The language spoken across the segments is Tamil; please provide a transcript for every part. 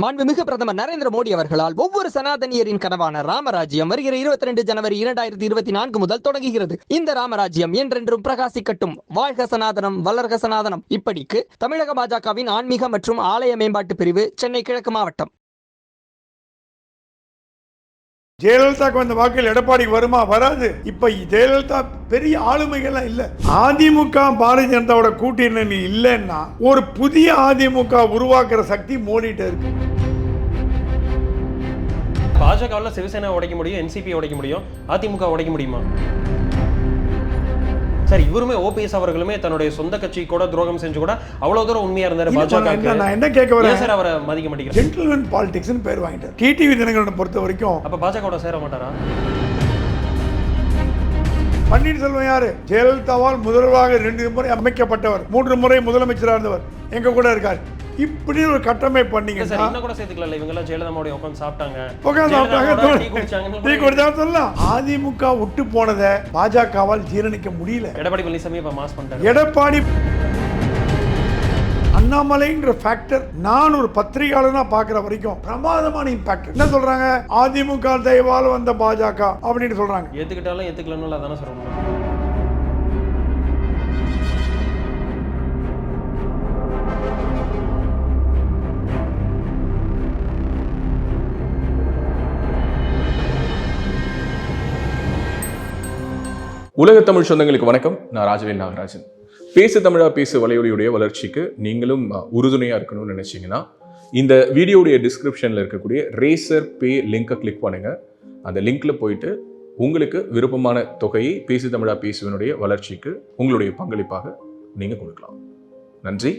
மாண்புமிகு பிரதமர் நரேந்திர மோடி அவர்களால் ஒவ்வொரு சனாதனியரின் கனவான ராமராஜ்யம் வருகிற இருபத்தி ரெண்டு ஜனவரி இரண்டாயிரத்தி இருபத்தி நான்கு முதல் தொடங்குகிறது. இந்த ராமராஜ்யம் என்றென்றும் பிரகாசிக்கட்டும். வாழ்க சனாதனம் வளர்க சனாதனம். இப்படிக்கு தமிழக பாஜகவின் ஆன்மீக மற்றும் ஆலய மேம்பாட்டு பிரிவு சென்னை கிழக்கு மாவட்டம். ஜெயலலிதாக்கு வந்த வாக்குகள் எடப்பாடிக்கு வருமா வராது. இப்ப ஜெயலலிதா பெரிய ஆளுமைகள்லாம் இல்ல. அதிமுக பாரதிய ஜனதாவோட கூட்டணி இல்லைன்னா ஒரு புதிய அதிமுக உருவாக்குற சக்தி மோடிட்டு இருக்கு. பாஜகவில் சிவசேனா உடைக்க முடியும் என்சிபி உடைக்க முடியும் அதிமுக உடைக்க முடியுமா? சார் இவருமே ஓபிஎஸ் அவர்களுமே தன்னுடைய சொந்த கட்சி கூட துரோகம் செஞ்சு கூட அவ்வளவு தூரம் உண்மையா இருந்தாரு பாஜக நான் என்ன கேட்க வரேன்? சார் அவரை மதிக்க மாட்டேங்கிறார் ஜென்டில்மேன் பாலிடிக்ஸ்னு பேர் வாங்கிட்டார். டிடிவி தினகரனை பொறுத்த வரைக்கும். அப்ப பாஜக சேர மாட்டாரா? பன்னீர்செல்வம் யாரு? ஜெயலலிதாவால் முதல்வராக ரெண்டு முறை அமைக்கப்பட்டவர். மூன்று முறை முதலமைச்சராக இருந்தவர். எங்க கூட இருக்கார். இப்படி ஒரு கட்டமை இல்ல சார் இன்னும் கூட சேர்த்துக்கல இவங்க எல்லாம் ஜெயலலிதாவோட உட்காந்து சாப்பிட்டாங்க ஜெயலலிதா சாப்பிட்டாங்க, டீ குடிச்சாங்க சொல்லலாம். அதிமுக விட்டு போனதை பாஜகவால் ஜீரணிக்க முடியல. எடப்பாடி பழனிசாமி இப்ப மாஸ் பண்ணிட்டாரு. எடப்பாடி அண்ணாமலைன்ற ஃபேக்டர் நான் ஒரு பத்திரிகையாளனா பார்க்குற வரைக்கும் பிரமாதமான இம்பாக்ட் என்ன சொல்றாங்க? அதிமுக தயவால் வந்த பாஜக அப்படின்னு சொல்றாங்க. ஏத்துக்கிட்டாலும் ஏத்துக்கலன்னு அதானே சொல்ல முடியும். உலக தமிழ் சொந்தங்களுக்கு வணக்கம். நான் ராஜவேல் நாகராஜன். பேசு தமிழா பேசு வலையொலியுடைய வளர்ச்சிக்கு நீங்களும் உறுதுணையாக உறுதுணையா இருக்கணும்னு நினைச்சீங்கன்னா இந்த வீடியோடைய டிஸ்கிரிப்ஷன்ல இருக்கக்கூடிய ரேசர் பே லிங்கை கிளிக் பண்ணுங்க. அந்த லிங்க்ல போயிட்டு உங்களுக்கு விருப்பமான தொகையை பேசு தமிழா பேசுவனுடைய வளர்ச்சிக்கு உங்களுடைய பங்களிப்பாக நீங்க கொடுக்கலாம். நன்றி.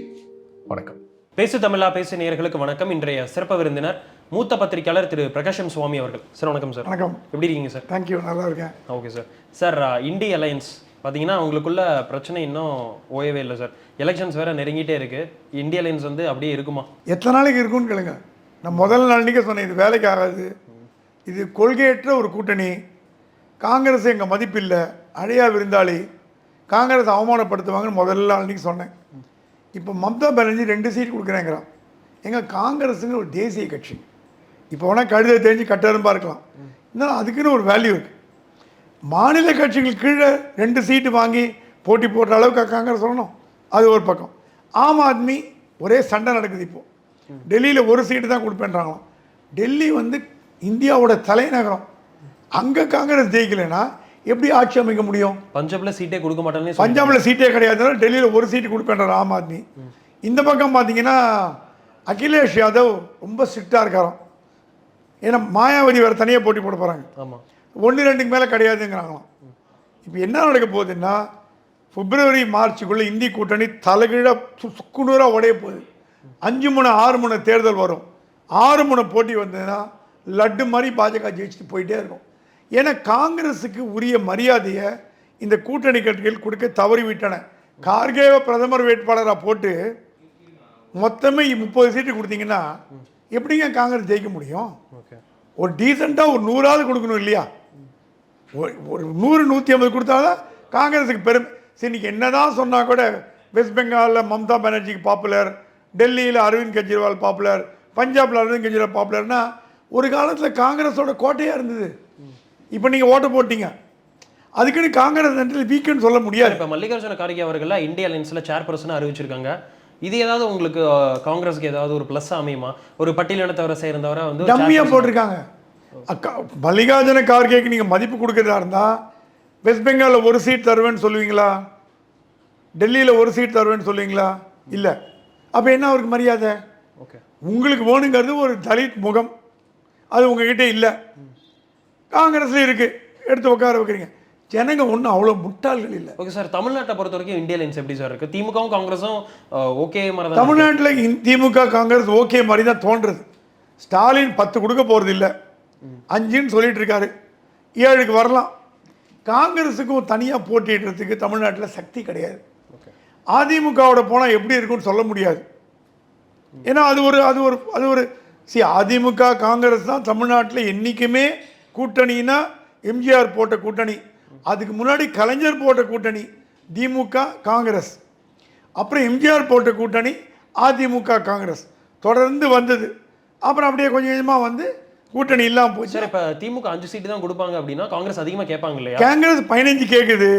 வணக்கம். பேசு தமிழா பேசு நேர்களுக்கு வணக்கம். இன்றைய சிறப்பு விருந்தினர் மூத்த பத்திரிகையாளர் திரு பிரகாஷம் சுவாமி அவர்கள். சார் வணக்கம் சார். வணக்கம். எப்படி இருக்கீங்க சார்? தேங்க்யூ நல்லா இருக்கேன். Okay sir. Sir INDI alliance பார்த்தீங்கன்னா அவங்களுக்குள்ள பிரச்சனை இன்னும் ஓயவே இல்லை சார். எலெக்ஷன்ஸ் வேற நெருங்கிட்டே இருக்கு. இந்திய அலையன்ஸ் வந்து அப்படியே இருக்குமா? எத்தனை நாளைக்கு இருக்கும்னு கேளுங்க. நான் முதல் நாளைக்கே சொன்னேன் இது வேலைக்கு ஆகாது. இது கொள்கையற்ற ஒரு கூட்டணி. காங்கிரஸ் எங்கள் மதிப்பில்லை அழியா விருந்தாளி. காங்கிரஸ் அவமானப்படுத்துவாங்கன்னு முதல்ல அன்னைக்கு சொன்னேன். இப்போ மம்தா பானர்ஜி ரெண்டு சீட் கொடுக்குறேங்கிறான். எங்கள் காங்கிரஸுங்கிற ஒரு தேசிய கட்சி. இப்போ வேணால் கழுதை தெரிஞ்சு கட்டரும்பா இருக்கலாம் இருந்தாலும் அதுக்குன்னு ஒரு வேல்யூ இருக்குது மாநில கட்சிகள் கீழே ரெண்டு சீட்டு வாங்கி போட்டி போடுற அளவுக்கு காங்கிரஸ் சொல்லணும். அது ஒரு பக்கம். ஆம் ஆத்மி ஒரே சண்டை நடக்குது இப்போ. டெல்லியில் ஒரு சீட்டு தான் கொடுப்பேன்றாங்களாம். டெல்லி வந்து இந்தியாவோட தலைநகரம். அங்கே காங்கிரஸ் ஜெயிக்கலைன்னா எப்படி ஆட்சி அமைக்க முடியும்? பஞ்சாப்ல சீட்டே கொடுக்க மாட்டேன்னு பஞ்சாபில் சீட்டே கிடையாதுனால டெல்லியில் ஒரு சீட்டு கொடுப்பேன்றார் ஆம் ஆத்மி இந்த பக்கம் பார்த்தீங்கன்னா அகிலேஷ் யாதவ் ரொம்ப ஸ்ட்ரிக்டாக இருக்காராம். ஏன்னா மாயாவதி வேறு தனியாக போட்டி போட போகிறாங்க ஆமா. ஒன்று ரெண்டுக்கு மேலே கிடையாதுங்கிறாங்களாம். இப்போ என்ன நடக்க போகுதுன்னா பிப்ரவரி மார்ச்சுக்குள்ளே இந்தி கூட்டணி தலைகீழாக சுக்குநூறாக உடைய போகுது. அஞ்சு முனை ஆறு முனை தேர்தல் வரும். ஆறு முனை போட்டி வந்ததுன்னா லட்டு மாதிரி பாஜக ஜெயிச்சுட்டு போயிட்டே இருக்கும். ஏன்னா காங்கிரஸுக்கு உரிய மரியாதையை இந்த கூட்டணி கட்சிகள் கொடுக்க தவறிவிட்டன கார்கேவை பிரதமர் வேட்பாளராக போட்டு மொத்தமே முப்பது சீட்டு கொடுத்தீங்கன்னா எப்படிங்க காங்கிரஸ் ஜெயிக்க முடியும்? ஒரு டீசெண்டாக ஒரு நூறாவது கொடுக்கணும் இல்லையா? ஒரு- நூறு நூற்றி ஐம்பது கொடுத்தாதான் காங்கிரஸுக்கு பெரும். சரி இன்னைக்கு என்னதான் சொன்னால் கூட வெஸ்ட் பெங்காலில் மம்தா பானர்ஜிக்கு பாப்புலர் டெல்லியில் அரவிந்த் கெஜ்ரிவால் பாப்புலர் பஞ்சாப்ல அரவிந்த் கெஜ்ரிவால் பாப்புலர்னா ஒரு காலத்தில் காங்கிரஸோட கோட்டையாக இருந்தது. இப்போ நீங்கள் ஓட்டு போட்டீங்க. அதுக்குன்னு காங்கிரஸ் வீக்குன்னு சொல்ல முடியாது. இப்ப மல்லிகார்ஜுன கார்கே அவர்கள் இந்திய அலையன்ஸ்ல சேர்பர்சன் அறிவிச்சிருக்காங்க. இது ஏதாவது உங்களுக்கு காங்கிரஸுக்கு ஏதாவது ஒரு பிளஸ் அமையுமா? ஒரு பட்டியலினத்தவரை சேர்ந்தவரை வந்து chairperson- போட்டிருக்காங்க. அக்கா மல்லிகார்ஜுன கார்கேக்கு நீங்கள் மதிப்பு கொடுக்கறதா இருந்தால் வெஸ்ட் பெங்காலில் ஒரு சீட் தருவேன்னு சொல்லுவீங்களா? டெல்லியில் ஒரு சீட் தருவேன்னு சொல்லுவீங்களா? இல்லை. அப்போ என்ன அவருக்கு மரியாதை? ஓகே உங்களுக்கு வேணுங்கிறது ஒரு தலித் முகம். அது உங்ககிட்ட இல்லை. காங்கிரஸில் இருக்குது எடுத்து உட்கார வைக்கிறீங்க. ஜனங்க ஒன்றும் அவ்வளோ முட்டாள்கள் இல்லை. ஓகே சார் தமிழ்நாட்டை பொறுத்த வரைக்கும் இந்திய அலையன்ஸ் எப்படி சார் இருக்கு? திமுகவும் காங்கிரஸும் ஓகே மாதிரி. தமிழ்நாட்டில் திமுக காங்கிரஸ் ஓகே மாதிரி தான் தோன்றுறது ஸ்டாலின் பத்து கொடுக்க போகிறது இல்லை. அஞ்சுன்னு சொல்லிட்டு இருக்காரு. ஏழுக்கு வரலாம். காங்கிரஸுக்கும் தனியாக போட்டியிடுறதுக்கு தமிழ்நாட்டில் சக்தி கிடையாது. அதிமுகவோட போனால் எப்படி இருக்கும்னு சொல்ல முடியாது. ஏன்னா அது ஒரு அது ஒரு அது ஒரு சி அதிமுக காங்கிரஸ் தான் தமிழ்நாட்டில் என்றைக்குமே கூட்டணினா எம்ஜிஆர் போட்ட கூட்டணி. அதுக்கு முன்னாடி கலைஞர் போட்ட கூட்டணி திமுக காங்கிரஸ். அப்புறம் எம்ஜிஆர் போட்ட கூட்டணி அதிமுக காங்கிரஸ். தொடர்ந்து வந்தது. அப்புறம் அப்படியே கொஞ்சம் கொஞ்சமாக வந்து கூட்டணி இல்லாமல் போச்சு. சார் இப்ப திமுக அஞ்சு சீட்டு தான் கொடுப்பாங்க அப்படின்னா காங்கிரஸ் அதிகமா கேட்பாங்க இல்லையா? காங்கிரஸ் பதினஞ்சு கேட்குது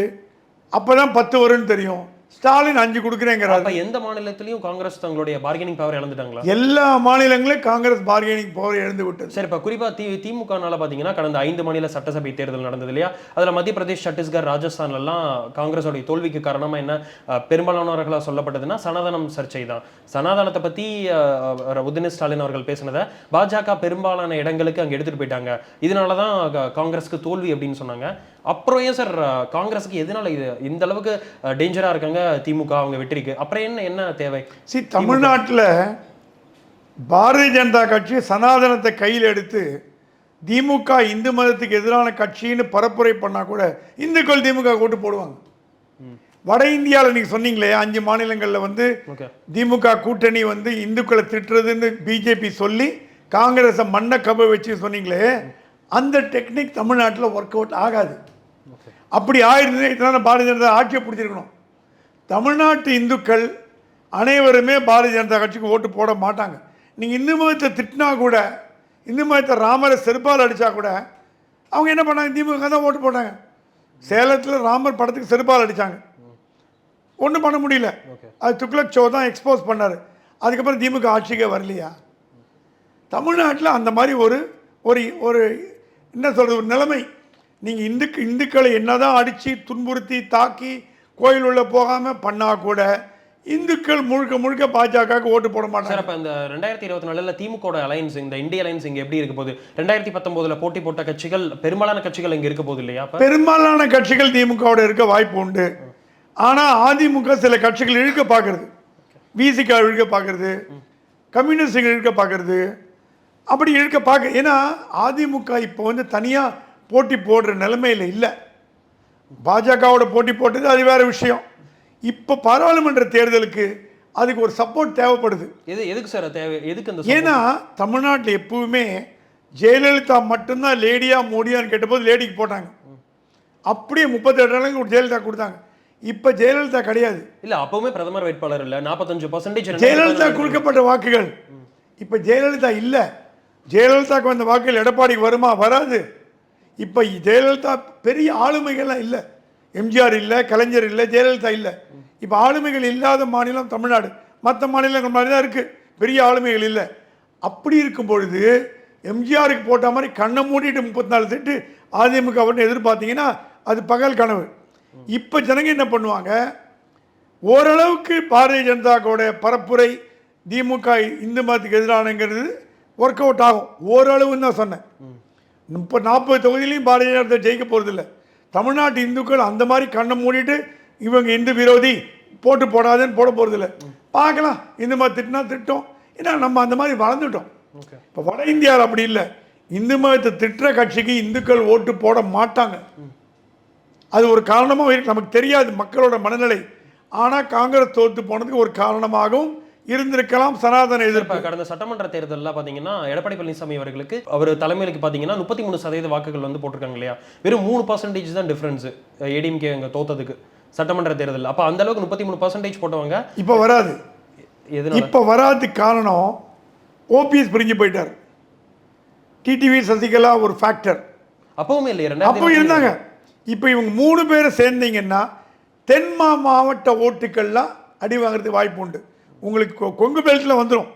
அப்போ தான் பத்து வரும்னு தெரியும். ஸ்டாலின் அஞ்சு கொடுக்குறேங்கிறாரு. அப்ப எந்த மாநிலத்திலயும் காங்கிரஸ் தங்களுடைய பார்கெனிங் பவர் இழந்துட்டாங்களா? எல்லா மாநிலங்களிலும் காங்கிரஸ் பார்கெனிங் பவர் இழந்து விட்டது. சரி இப்ப குறிப்பா தி திமுகனால பாத்தீங்கன்னா கடந்த ஐந்து மாநில சட்டசபை தேர்தல் நடந்தது இல்லையா? அதுல மத்திய பிரதேஷ் சத்தீஸ்கர் ராஜஸ்தான்ல எல்லாம் காங்கிரஸோட தோல்விக்கு காரணமா என்ன? அஹ், பெரும்பாலானவர்களா சொல்லப்பட்டதுன்னா சனாதனம் சர்ச்சை தான். சனாதனத்தை பத்தி அஹ், உதயநிதி ஸ்டாலின் அவர்கள் பேசினதை பாஜக பெரும்பாலான இடங்களுக்கு அங்க எடுத்துட்டு போயிட்டாங்க. இதனாலதான் க- காங்கிரஸ்க்கு தோல்வி அப்படின்னு சொன்னாங்க. அப்புறம் ஏன் சார் காங்கிரஸுக்கு எதனால இது இந்த அளவுக்கு டேஞ்சரா இருக்காங்க? திமுக அவங்க வெற்றிக்கு. அப்புறம் என்ன என்ன தேவை? சி தமிழ்நாட்டில் பாரதிய ஜனதா கட்சி சனாதனத்தை கையில் எடுத்து திமுக இந்து மதத்துக்கு எதிரான கட்சின்னு பரப்புரை பண்ணால் கூட இந்துக்கள் திமுக ஓட்டு போடுவாங்க. வட இந்தியாவில் நீங்கள் சொன்னீங்களே அஞ்சு மாநிலங்களில் வந்து திமுக கூட்டணி வந்து இந்துக்களை திட்டுறதுன்னு பிஜேபி சொல்லி காங்கிரஸை மண்ணை கப வச்சு சொன்னீங்களே அந்த டெக்னிக் தமிழ்நாட்டில் ஒர்க் அவுட் ஆகாது. அப்படி ஆயிருந்தது இதனால பாரதிய ஜனதா ஆட்சியை பிடிச்சிருக்கணும். தமிழ்நாட்டு இந்துக்கள் அனைவருமே பாரதிய ஜனதா கட்சிக்கு ஓட்டு போட மாட்டாங்க. நீங்கள் இந்து மதத்தை திட்டினா கூட இந்து மதத்தை ராமரை செருப்பால் அடித்தா கூட அவங்க என்ன பண்ணாங்க? திமுக தான் ஓட்டு போட்டாங்க. சேலத்தில் ராமர் படத்துக்கு செருப்பால் அடித்தாங்க ஒன்றும் பண்ண முடியல. அது துக்ளக் ஷோ தான் எக்ஸ்போஸ் பண்ணார். அதுக்கப்புறம் திமுக ஆட்சிக்கே வரலையா? தமிழ்நாட்டில் அந்த மாதிரி ஒரு ஒரு ஒரு என்ன சொல்கிறது ஒரு நிலைமை. நீங்கள் இந்துக்கு இந்துக்களை என்னதான் அடித்து துன்புறுத்தி தாக்கி கோயில் உள்ள போகாமல் பண்ணால் கூட இந்துக்கள் முழுக்க முழுக்க பாஜகவுக்கு ஓட்டு போட சார் மாட்டாங்க அப்ப இந்த ரெண்டாயிரத்தி இருபத்தி நாலுல திமுக அலைன்ஸ் இந்த இந்திய அலைன்ஸ் இங்க எப்படி இருக்க போகுது? ரெண்டாயிரத்தி பத்தொன்பதுல போட்டி போட்ட கட்சிகள் பெரும்பாலான கட்சிகள் இங்க இருக்க போகுது இல்லையா பெரும்பாலான கட்சிகள் திமுகவோட இருக்க வாய்ப்பு உண்டு. ஆனால் அதிமுக சில கட்சிகள் இழுக்க பார்க்கறது விசிக இழுக்க பார்க்கறது கம்யூனிஸ்டுங்க இழுக்க பார்க்கறது அப்படி இழுக்க பார்க்க ஏன்னா அதிமுக இப்போ வந்து தனியாக போட்டி போடுற நிலைமையில் இல்லை. பாஜகவோட போட்டி போட்டது அது வேற விஷயம். இப்போ பாராளுமன்ற தேர்தலுக்கு அதுக்கு ஒரு சப்போர்ட் தேவைப்படுது. எது எதுக்கு சார் தேவை? எதுக்கு அந்த ஏன்னா தமிழ்நாட்டில் எப்பவுமே ஜெயலலிதா மட்டும்தான் லேடியா மோடியான்னு கேட்டபோது லேடிக்கு போட்டாங்க. அப்படியே முப்பத்தெட்டு இடங்களுக்கு ஜெயலலிதா கொடுத்தாங்க. இப்போ ஜெயலலிதா கிடையாது. இல்ல அப்பவுமே பிரதமர் வேட்பாளர் இல்ல. நாற்பத்தஞ்சு பர்சன்டேஜ் ஜெயலலிதா கொடுக்கப்பட்ட வாக்குகள். இப்போ ஜெயலலிதா இல்லை. ஜெயலலிதாக்கு வந்த வாக்குகள் எடப்பாடிக்கு வருமா வராது. இப்போ ஜெயலலிதா பெரிய ஆளுமைகள்லாம் இல்லை. எம்ஜிஆர் இல்லை கலைஞர் இல்லை ஜெயலலிதா இல்லை. இப்போ ஆளுமைகள் இல்லாத மாநிலம் தமிழ்நாடு. மற்ற மாநிலங்கள் மாதிரி தான் இருக்குது பெரிய ஆளுமைகள் இல்லை. அப்படி இருக்கும் பொழுது எம்ஜிஆருக்கு போட்ட மாதிரி கண்ணை மூடிட்டு முப்பத்தி நாலு சீட்டு அதிமுக அவர்னு எதிர்பார்த்தீங்கன்னா அது பகல் கனவு. இப்போ ஜனங்க என்ன பண்ணுவாங்க? ஓரளவுக்கு பாரதிய ஜனதாவோட பரப்புரை திமுக இந்து மதத்துக்கு எதிரானங்கிறது ஒர்க் அவுட் ஆகும். ஓரளவுன்னு தான் சொன்னேன். முப்பது நாற்பது தொகுதியிலையும் பாரதிய ஜனதா ஜெயிக்க போகிறதில்ல தமிழ்நாட்டு இந்துக்கள் அந்த மாதிரி கண்ணை மூடிட்டு இவங்க இந்து விரோதி போட்டு போடாதேன்னு போட போகிறதில்ல பார்க்கலாம். இந்த மாதிரி திட்டினா திட்டம். ஏன்னா நம்ம அந்த மாதிரி வளர்ந்துட்டோம். இப்போ வட இந்தியாவில் அப்படி இல்லை. இந்து மதத்தை திட்டுற கட்சிக்கு இந்துக்கள் ஓட்டு போட மாட்டாங்க. அது ஒரு காரணமாக நமக்கு தெரியாது மக்களோட மனநிலை. ஆனால் காங்கிரஸ் தோத்து போனதுக்கு ஒரு காரணமாகவும் இருந்திருக்கலாம் சனாதன எதிர்ப்பு. கடந்த சட்டமன்ற தேர்தல்ல பாத்தீங்கன்னா எடப்பாடி பழனிசாமி அவர்களுக்கு அவர் தலைமையிலுக்கு பாத்தீங்கன்னா முப்பத்தி மூணு சதவீத வாக்குகள் வந்து போட்டிருக்காங்க இல்லையா? வெறும் மூணு பர்சன்டேஜ் தான் டிஃபரன்ஸ் ஏடிஎம்கே அங்க தோத்ததுக்கு சட்டமன்ற தேர்தல் அப்ப அந்த அளவுக்கு முப்பத்தி மூணு பர்சன்டேஜ் போட்டவங்க இப்போ வராது. எதனால? இப்போ வராதுக்கு காரணம் ஓபிஎஸ் பிரிஞ்சு போயிட்டார். டிடிவி சசிகலா ஒரு ஃபேக்டர் அப்பவுமே இல்லையா அப்போ இருந்தாங்க. இப்போ இவங்க மூணு பேரை சேர்ந்தீங்கன்னா தென்மா மாவட்ட ஓட்டுக்கள்லாம் அடி வாங்குறதுக்கு வாய்ப்பு உண்டு. உங்களுக்கு கொங்கு பெல்ட்டில் வந்துடும்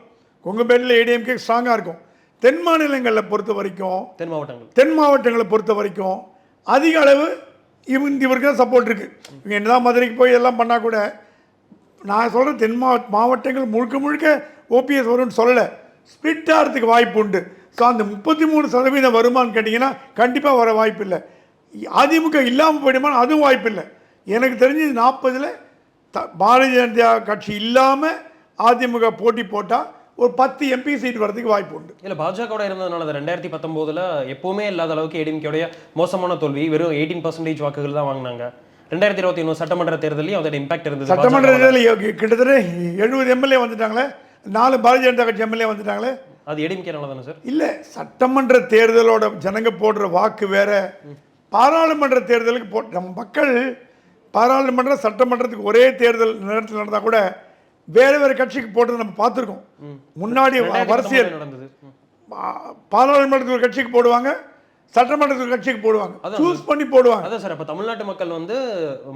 கொங்கு பெல்ட்டில் ஏடிஎம்கே ஸ்ட்ராங்காக இருக்கும். தென் மாநிலங்களில் பொறுத்த வரைக்கும் தென் மாவட்டங்கள். தென் மாவட்டங்களை பொறுத்த வரைக்கும் அதிக அளவு இவங்க இவருக்கு தான் சப்போர்ட் இருக்குது இவங்க என்னதான் மதுரைக்கு போய் எல்லாம் பண்ணால் கூட நான் சொல்கிறேன் தென் மா மாவட்டங்கள் முழுக்க முழுக்க ஓபிஎஸ் வரும்னு சொல்லலை. ஸ்பிளிட் ஆகிறதுக்கு வாய்ப்பு உண்டு. ஸோ அந்த முப்பத்தி மூணு சதவீதம் வருமான்னு கேட்டிங்கன்னா கண்டிப்பாக வர வாய்ப்பு இல்லை. அதிமுக இல்லாமல் போயிடுமான்னு அதுவும் வாய்ப்பு இல்லை. எனக்கு தெரிஞ்சு நாற்பதில் த பாரதிய ஜனதா கட்சி இல்லாமல் அதிமுக போட்டி போட்டால் ஒரு பத்து எம்பி சீட் வரதுக்கு வாய்ப்பு உண்டு. இல்ல பாஜகவோட இருந்ததுனால ரெண்டாயிரத்தி பத்தொன்பதுல எப்பவுமே இல்லாத அளவுக்கு ஏடிஎம்கேடைய மோசமான தோல்வி வெறும் எயிட்டீன் பர்சன்டேஜ் வாக்குகள் தான் வாங்கினாங்க. ரெண்டாயிரத்தி இருபத்தி ஒன்று சட்டமன்ற தேர்தலையும் அதோட இம்பாக்ட் இருந்தது சட்டமன்ற. தேர்தலில் கிட்டத்தட்ட எழுபது எம்எல்ஏ வந்துட்டாங்களே நாலு பாரதிய ஜனதா கட்சி எம்எல்ஏ வந்துட்டாங்களே. அது ஏடிஎம்கேனால தானே சார் இல்லை சட்டமன்ற தேர்தலோட ஜனங்க போடுற வாக்கு வேற. பாராளுமன்ற தேர்தலுக்கு போ நம்ம மக்கள் பாராளுமன்ற சட்டமன்றத்துக்கு ஒரே தேர்தல் நேரத்தில் நடந்தால் கூட வேற வேற கட்சிக்கு போட்டதை நம்ம பார்த்துருக்கோம். முன்னாடி ரெண்டாயிரத்தி வரிசையில் பத்தொன்பதுல நடந்தது. ம். பா- பாராளுமன்றத்துக்கு ஒரு கட்சிக்கு போடுவாங்க சட்டமன்றத்துக்கு ஒரு கட்சிக்கு போடுவாங்க. சூஸ் பண்ணி போடுவாங்க. அதான் சார் இப்ப தமிழ்நாட்டு மக்கள் வந்து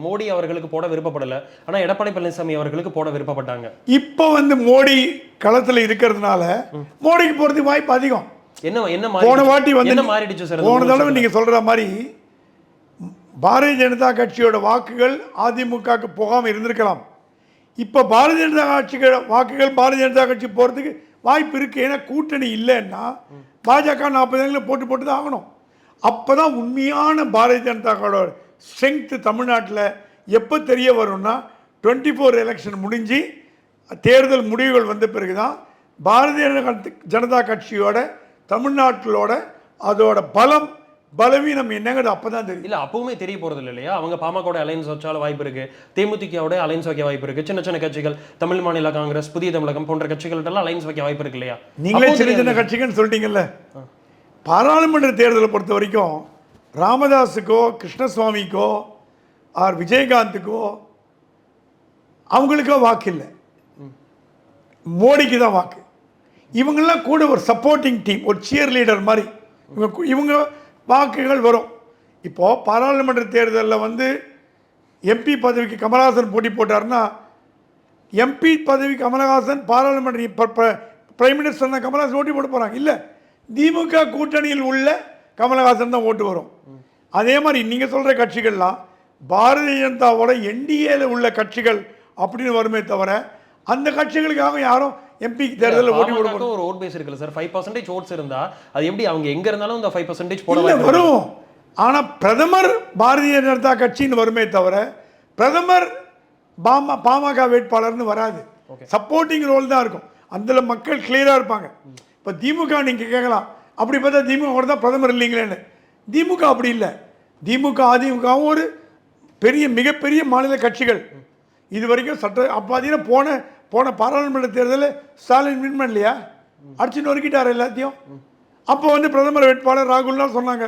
மோடி அவர்களுக்கு போட விருப்பப்படல. ஆனா எடப்பாடி பழனிசாமி அவர்களுக்கு போட விருப்பப்பட்டாங்க. இப்போ வந்து மோடி களத்தில் இருக்கிறதுனால மோடிக்கு போகிறதுக்கு வாய்ப்பு அதிகம். என்ன என்ன போன? வாட்டி வந்து என்ன மாறிடுச்சு சார் போன தடவை வருஷத்துல? நீங்க சொல்ற மாதிரி பாரதிய ஜனதா கட்சியோட வாக்குகள் அதிமுகவுக்கு போகாம இருந்திருக்கலாம். இப்போ பாரதிய ஜனதா கட்சிகள் வாக்குகள் பாரதிய ஜனதா கட்சி போகிறதுக்கு வாய்ப்பு இருக்குது ஏன்னா கூட்டணி இல்லைன்னா பாஜக நாற்பது இடங்களில் போட்டு போட்டு தான் ஆகணும். அப்போ தான் உண்மையான பாரதிய ஜனதாவோட ஸ்ட்ரென்த்து தமிழ்நாட்டில் எப்போ தெரிய வரும்னா டுவெண்ட்டி ஃபோர் எலெக்ஷன் முடிஞ்சு தேர்தல் முடிவுகள் வந்த பிறகு தான் பாரதிய ஜனதா கட்சியோட தமிழ்நாட்டிலோட அதோட பலம் பலவீனம் என்னங்கிறது அப்பதான் தெரியும். இல்ல அப்பவுமே தெரிய போறது இல்ல இல்லையா? அவங்க பாமகோட அலைன்ஸ் வச்சால வாய்ப்பு இருக்கு. தேமுதிகவோட அலைன்ஸ் வைக்க வாய்ப்பு இருக்கு. சின்ன சின்ன கட்சிகள் தமிழ் மாநில காங்கிரஸ் புதிய தமிழகம் போன்ற கட்சிகள்ட்ட எல்லாம் அலைன்ஸ் வைக்க வாய்ப்பு இருக்கு இல்லையா? நீங்களே சின்ன சின்ன. கட்சிகள்னு சொல்லிட்டீங்கல்ல. பாராளுமன்ற தேர்தலை பொறுத்த வரைக்கும் ராமதாஸுக்கோ கிருஷ்ணசுவாமிக்கோ ஆர். விஜயகாந்துக்கோ அவங்களுக்கோ வாக்கு இல்லை. மோடிக்கு தான் வாக்கு. இவங்கெல்லாம் கூட ஒரு சப்போர்ட்டிங் டீம் ஒரு சியர் லீடர் மாதிரி. இவங்க இவங்க வாக்குகள் வரும். இப்போது பாராளுமன்ற தேர்தலில் வந்து எம்பி பதவிக்கு கமலஹாசன் போட்டி போட்டாருன்னா எம்பி பதவி கமலஹாசன் பாராளுமன்ற பிரைம் மினிஸ்டர் தான் கமல்ஹாசன் ஓட்டி போட போகிறாங்க இல்லை திமுக கூட்டணியில் உள்ள கமலஹாசன் தான் ஓட்டு வரும். அதே மாதிரி நீங்கள் சொல்கிற கட்சிகள்லாம் பாரதிய ஜனதாவோட என்டிஏல உள்ள கட்சிகள் அப்படின்னு வருமே தவிர அந்த கட்சிகளுக்காக யாரும் எம்பி தேர்தலில் ஓட்டி போட ஒரு ஓட் பேஸ் இருக்குல்ல சார் ஃபைவ் பர்சன்டேஜ் ஓட்ஸ் இருந்தா அது எப்படி அவங்க எங்க இருந்தாலும் இந்த ஃபைவ் பர்சன்டேஜ் போட. வரும். ஆனா பிரதமர் பாரதிய ஜனதா கட்சின்னு வருமே தவிர பிரதமர் பாம பாமக வேட்பாளர்னு வராது. சப்போர்ட்டிங் ரோல் தான் இருக்கும். அதில் மக்கள் கிளியரா இருப்பாங்க. இப்போ திமுக நீங்க கேட்கலாம் அப்படி பார்த்தா திமுக தான் பிரதமர் இல்லைங்களேன்னு. திமுக அப்படி இல்லை. திமுக அதிமுகவும் ஒரு பெரிய மிகப்பெரிய மாநில கட்சிகள். இது வரைக்கும் சட்ட அப்போ பார்த்தீங்கன்னா போன போன பாராளுமன்ற தேர்தலில் ஸ்டாலின் வின் பண்ணலையா? அடிச்சு நொறுக்கிட்டார் எல்லாத்தையும். அப்போ வந்து பிரதமர் வேட்பாளர் ராகுல்லாம் சொன்னாங்க.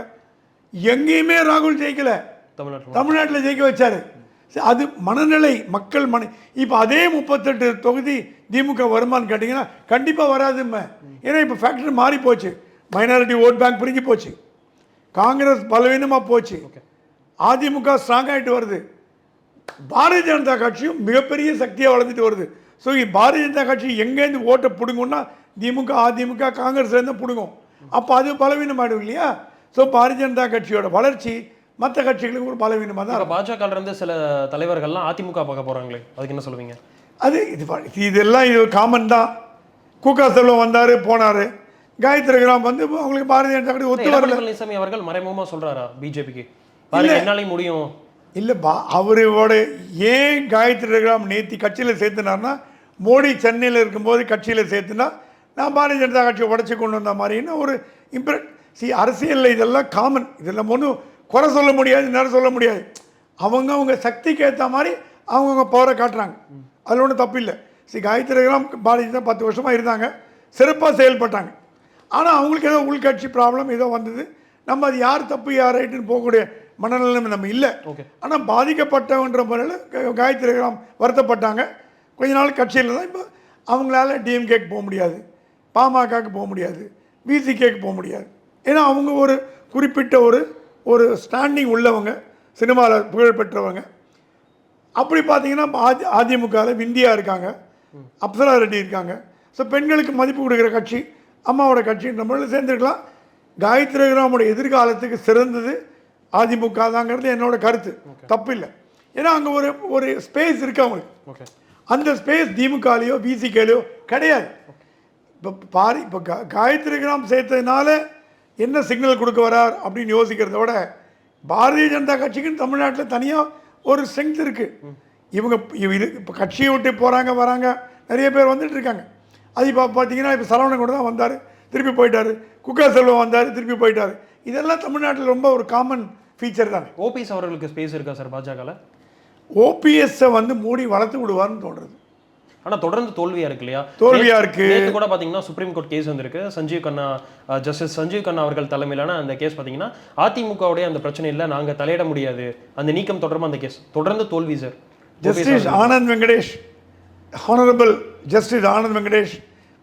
எங்கேயுமே ராகுல் ஜெயிக்கல. தமிழ்நாட்டுல தமிழ்நாட்டில் ஜெயிக்க வச்சாரு. சரி, அது மனநிலை மக்கள் மன இப்போ அதே முப்பத்தெட்டு தொகுதி திமுக வருமான்னு கேட்டிங்கன்னா கண்டிப்பாக வராதுமே ஏன்னா இப்போ ஃபேக்டரி மாறி போச்சு. மைனாரிட்டி ஓட் பேங்க் பிரிஞ்சு போச்சு. காங்கிரஸ் பலவீனமாக போச்சு. அதிமுக ஸ்ட்ராங் ஆகிட்டு வருது. பாரதிய ஜனதா கட்சியும் மிகப்பெரிய சக்தியாக வளர்ந்துட்டு வருது. ஸோ பாரதிய ஜனதா கட்சி எங்கேருந்து ஓட்டை பிடுங்கும்னா திமுக அதிமுக காங்கிரஸ்லேருந்து பிடுங்கும். அப்போ அது பலவீனம் ஆகிடும் இல்லையா? ஸோ பாரதிய ஜனதா கட்சியோட வளர்ச்சி மற்ற கட்சிகளுக்கு ஒரு பலவீனமாக தான் இப்ப பாஜக ல இருந்து சில தலைவர்கள்லாம் அதிமுக பார்க்க போறாங்களே அதுக்கு என்ன சொல்லுவீங்க? அது இது இதெல்லாம் இது காமன் தான். கூக்கா செல்வம் வந்தார் போனார். காயத்ரி கிராம் வந்து அவங்களுக்கு பாரதிய ஜனதா கட்சி ஒத்து வரல. பழனிசாமி அவர்கள் மறைமுகமா சொல்றாரா பிஜேபிக்கு? என்னாலையும் முடியும். இல்லை பா அவரோட ஏன் காயத்ரி கிராம் நேத்தி கட்சியில் சேர்த்துனார்னா மோடி சென்னையில் இருக்கும்போது கட்சியில் சேர்த்துனா நான் பாரதிய ஜனதா கட்சியை உடச்சி கொண்டு வந்த மாதிரின்னு ஒரு இம்ப்ரெ சி அரசியலில் இதெல்லாம் காமன் இதெல்லாம் ஒன்றும் குறை சொல்ல முடியாது நேரம் சொல்ல முடியாது. அவங்க அவங்க சக்திக்கு ஏற்ற மாதிரி அவங்கவுங்க பவரை காட்டுறாங்க. அதில் ஒன்றும் தப்பு இல்லை. சி காயத்ரி கிராம் பாரதிய ஜனதா பத்து வருஷமாக இருந்தாங்க. சிறப்பாக செயல்பட்டாங்க. ஆனால் அவங்களுக்கு ஏதோ உள்கட்சி ப்ராப்ளம் ஏதோ வந்தது. நம்ம அது யார் தப்பு யார் ரைட்டுன்னு போகக்கூடிய மனநிலைமை நம்ம இல்லை. ஆனால் பாதிக்கப்பட்டவன்ற முறையில் காயத்ரி கிராம் வருத்தப்பட்டாங்க. கொஞ்ச நாள் கட்சியில் தான் இப்போ அவங்களால டிஎம்கேக்கு போக முடியாது. பாமகக்கு போக முடியாது. விசிகேக்கு போக முடியாது. ஏன்னா அவங்க ஒரு குறிப்பிட்ட ஒரு ஒரு ஸ்டாண்டிங் உள்ளவங்க சினிமாவில் புகழ் பெற்றவங்க. அப்படி பார்த்தீங்கன்னா அதி அதிமுகவில் விந்தியா இருக்காங்க. அப்சரா ரெட்டி இருக்காங்க. ஸோ பெண்களுக்கு மதிப்பு கொடுக்குற கட்சி அம்மாவோட கட்சின்ற முறையில் சேர்ந்துருக்கலாம். காயத்ரி கிராமோட எதிர்காலத்துக்கு சிறந்தது அதிமுக தாங்கிறது என்னோட கருத்து. தப்பு இல்லை ஏன்னா அங்கே ஒரு ஒரு ஸ்பேஸ் இருக்கு அவங்களுக்கு. ஓகே அந்த ஸ்பேஸ் திமுகலையோ பிசிகேலையோ கிடையாது. இப்போ பாரி இப்போ கா காயத்ரி கிராம் சேர்த்ததுனால என்ன சிக்னல் கொடுக்க வரார் அப்படின்னு யோசிக்கிறத விட பாரதிய ஜனதா கட்சிக்குன்னு தமிழ்நாட்டில் தனியாக ஒரு ஸ்ட்ரென்த் இருக்குது இவங்க இவ- இது இப்போ கட்சியை விட்டு போகிறாங்க வராங்க நிறைய பேர் வந்துட்டு இருக்காங்க. அது இப்போ பார்த்தீங்கன்னா இப்போ சரவணன் கூட தான் வந்தார் திருப்பி போயிட்டார். குக்கா செல்வம் வந்தார் திருப்பி போயிட்டார். இதெல்லாம் தமிழ்நாட்டில் ரொம்ப ஒரு காமன் ஃபீச்சர் தான்? ஓபிஎஸ் அவர்களுக்கு ஸ்பேஸ் இருக்கா சார் பாஜகவில் ஓபிஎஸ்ஸை வந்து மூடி வளர்த்து விடுவார்னு தோன்றுறது ஆனா தொடர்ந்து தோல்வியா இருக்கு இல்லையா? தோல்வியா இருக்கு. நேத்து கூட பாத்தீங்கன்னா சுப்ரீம் கோர்ட் கேஸ் வந்திருக்கு. சஞ்சீவ் கண்ணா ஜஸ்டிஸ் சஞ்சீவ் கண்ணா அவர்கள் தலைமையிலான அந்த கேஸ் பாத்தீங்கன்னா அதிமுகவுடைய அந்த பிரச்சனை இல்ல நாங்க தலையிட முடியாது. அந்த நீக்கம் தொடர்பாக அந்த கேஸ் தொடர்ந்து தோல்வி sir justice Anand Venkatesh honourable justice Anand Venkatesh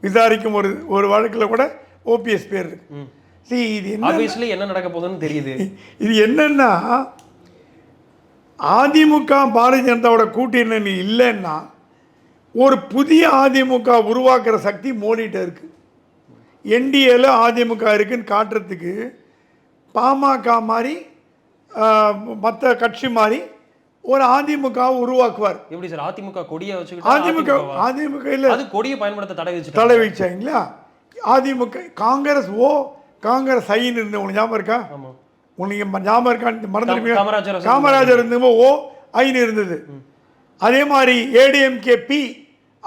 விசாரிக்கும் ஒரு ஒரு வழக்கில் கூட ஓபிஎஸ் பேர் இருக்கு. see இது என்ன என்ன நடக்க போகுதுன்னு தெரியுது. இது என்னன்னா அதிமுக பாரதிய ஜனதாவோட கூட்டணி இல்லைன்னா ஒரு புதிய அதிமுக உருவாக்குற சக்தி மோடிட்ட இருக்கு. என்டிஏல அதிமுக இருக்குன்னு காட்டுறதுக்கு பாமக மாதிரி மற்ற கட்சி மாதிரி ஒரு அதிமுக உருவாக்குவார். எப்படி சார் அதிமுக கொடியை அதிமுக? அதிமுக இல்லை. அது கொடியை பயன்படுத்த தடை வச்சுட்டு தலை வச்சாங்களா? அதிமுக காங்கிரஸ் ஓ காங்கிரஸ் ஐன்னு இருந்த உங்களுக்கு ஞாபகம் இருக்கா? ஆமா. உனக்கு ஞாபகம் இருக்கான்னு மறந்துருப்பீங்க காமராஜர் இருந்தப்போ ஓ ஐன்னு இருந்தது. அதே மாதிரி ஏடிஎம்கே பி